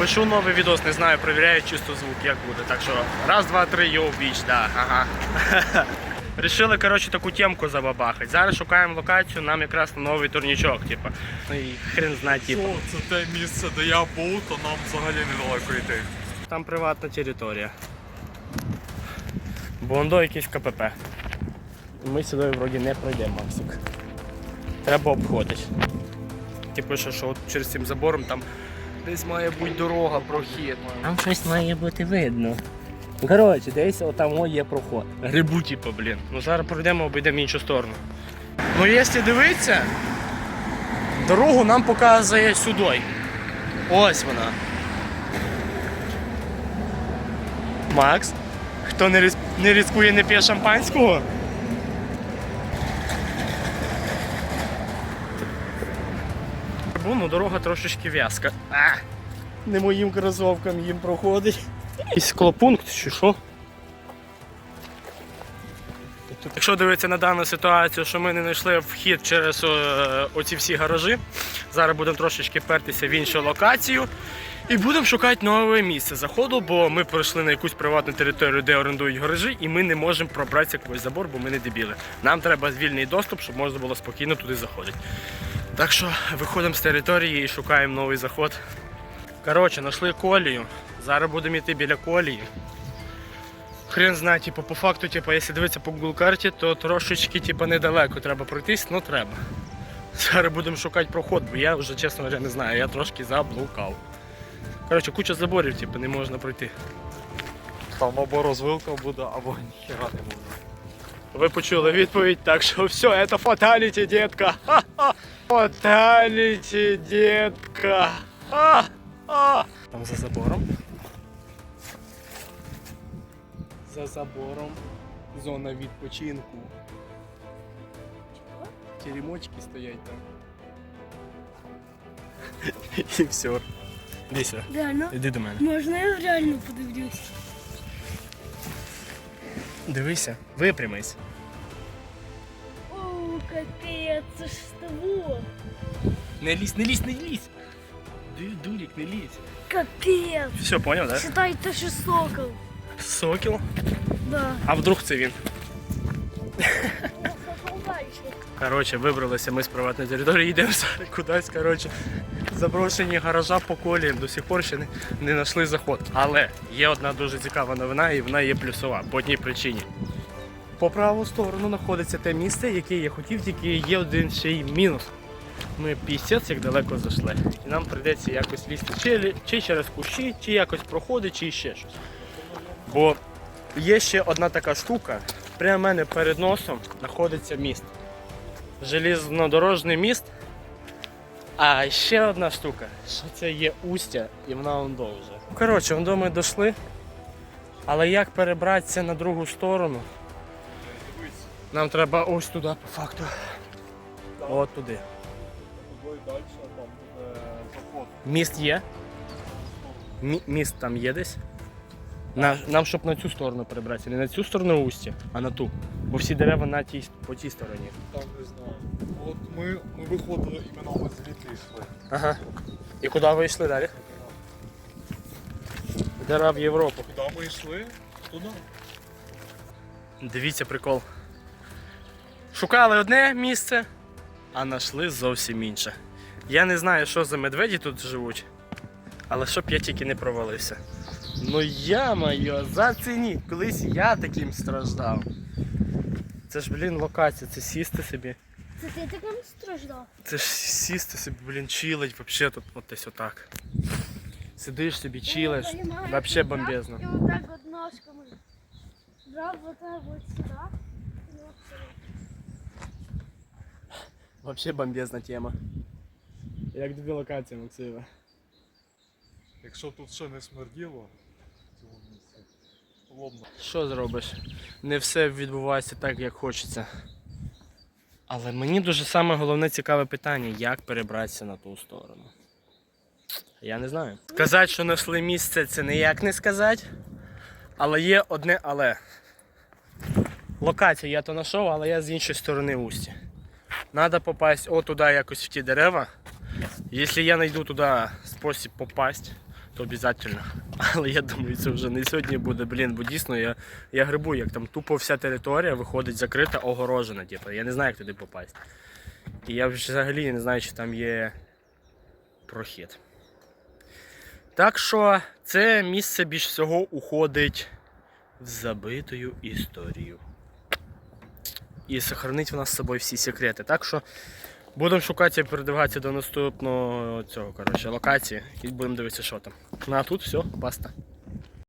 Пишу новий відос, не знаю, перевіряю чисто звук, як буде. Так що раз, два, три, йоу, біч, да, ага. Рішили, коротше, таку темку забабахати. Зараз шукаємо локацію, нам якраз на новий турнічок, типу. Ну і хрен знає, типу. Що це те місце, де я був, то нам взагалі недалеко йти. Там приватна територія. Бондо якийсь КПП. Ми сюди вроді не пройдемо, Максик. Треба обходити. Ти пише, що от через цим забором там десь має бути дорога, прохід. Там щось має бути видно. Коротше, десь отам є проход. Грибу, типу, блін. Ну зараз пройдемо, обійдемо іншу сторону. Ну, якщо дивитися, дорогу нам показує сюди. Ось вона. Макс, хто не, ризикує, не п'є шампанського? Ну, дорога трошечки в'язка. Не моїм кросовкам їм проходить. І склопункт чи що? Якщо дивитися на дану ситуацію, що ми не знайшли вхід через оці всі гаражі, зараз будемо трошечки пертися в іншу локацію і будемо шукати нове місце заходу, бо ми прийшли на якусь приватну територію, де орендують гаражі, і ми не можемо пробратися якийсь забор, бо ми не дебіли. Нам треба вільний доступ, щоб можна було спокійно туди заходити. Так що виходимо з території і шукаємо новий заход. Коротше, знайшли колію. Зараз будемо йти біля колії. Хрен знає, типу, по факту, типу, якщо дивитися по Google карті, то трошечки типу, недалеко треба пройтись, але треба. Зараз будемо шукати проход, бо я вже, чесно говоря, не знаю, я трошки заблукав. Коротше, куча заборів, типу, не можна пройти. Там або розвилка буде, або ніхера не буде. Ви почули відповідь, так що все, це фаталіті, детка. Ха-ха. Фаталіті, детка. Ха-ха. Там за забором. За забором зона відпочинку. Теремочки стоять там. І все. Іди сюди. Реально? Іди до мене. Можна я реально подивлюсь? Дивися, випрямись. О, капець, це ж з. Не лізь, не лізь, не лізь. Ду- Дурік, не лізь. Капець. Все, поняв, так? Да? Считай, це ще сокол. Сокіл. Да. А вдруг це він? Коротше, вибралися ми з приватної території, йдемо зараз кудись. Коротше, заброшені гаража по колі до сих пор ще не, не знайшли заход. Але є одна дуже цікава новина, і вона є плюсова по одній причині. По праву сторону знаходиться те місце, яке я хотів, тільки є один ще й мінус. Ми пісець як далеко зайшли. І нам прийдеться якось лізти чи, чи через кущі, чи якось проходити, чи ще щось. Бо є ще одна така штука. Прямо мене перед носом знаходиться міст железнодорожний міст. А ще одна штука, що це є устя, і вона он довже. Коротше, он ми дійшли. Але як перебратися на другу сторону? Нам треба ось туди, по факту. От туди. Міст є? Мі- міст там є десь? На, нам щоб на цю сторону перебратися. Не на цю сторону устя, а на ту. Бо всі дерева на тій, по тій стороні. Там не знаю. От ми, ми виходили іменно ми звідти йшли. Ага. І куди ви йшли далі? Дера в Європу. Куди ми йшли? Туди. Дивіться прикол. Шукали одне місце, а знайшли зовсім інше. Я не знаю, що за медведі тут живуть, але щоб я тільки не провалився. Ну я моє, зацініть, колись я таким страждав. Це ж, блін, локація, це сісти собі. Це ти таким страждав? Це ж сісти собі, блін, чилить, вообще тут от десь отак. Сидиш собі, чилиш, вообще бомбезно. І отак от ножками. Брав так сюди. от сюди. Вообще бомбезна тема. Як тобі локація, Максима? Якщо тут ще не смерділо лобно. Що зробиш? Не все відбувається так, як хочеться. Але мені дуже саме головне цікаве питання, як перебратися на ту сторону. Я не знаю. Сказати, що знайшли місце, це ніяк не сказати. Але є одне але. Локацію я то знайшов, але я з іншої сторони устя. Надо попасть от туди якось в ті дерева. Якщо я знайду туди спосіб попасть, то обов'язково. Але я думаю, це вже не сьогодні буде, блін, бо дійсно я, я грибу, як там тупо вся територія виходить закрита, огорожена. Типу. Я не знаю, як туди попасть. І я взагалі не знаю, чи там є прохід. Так що це місце більш всього уходить в забитою історію. І сохранить в нас з собою всі секрети. Так що будемо шукати і передвигатися до наступного цього коротше, локації і будемо дивитися, що там. Ну а тут все, баста.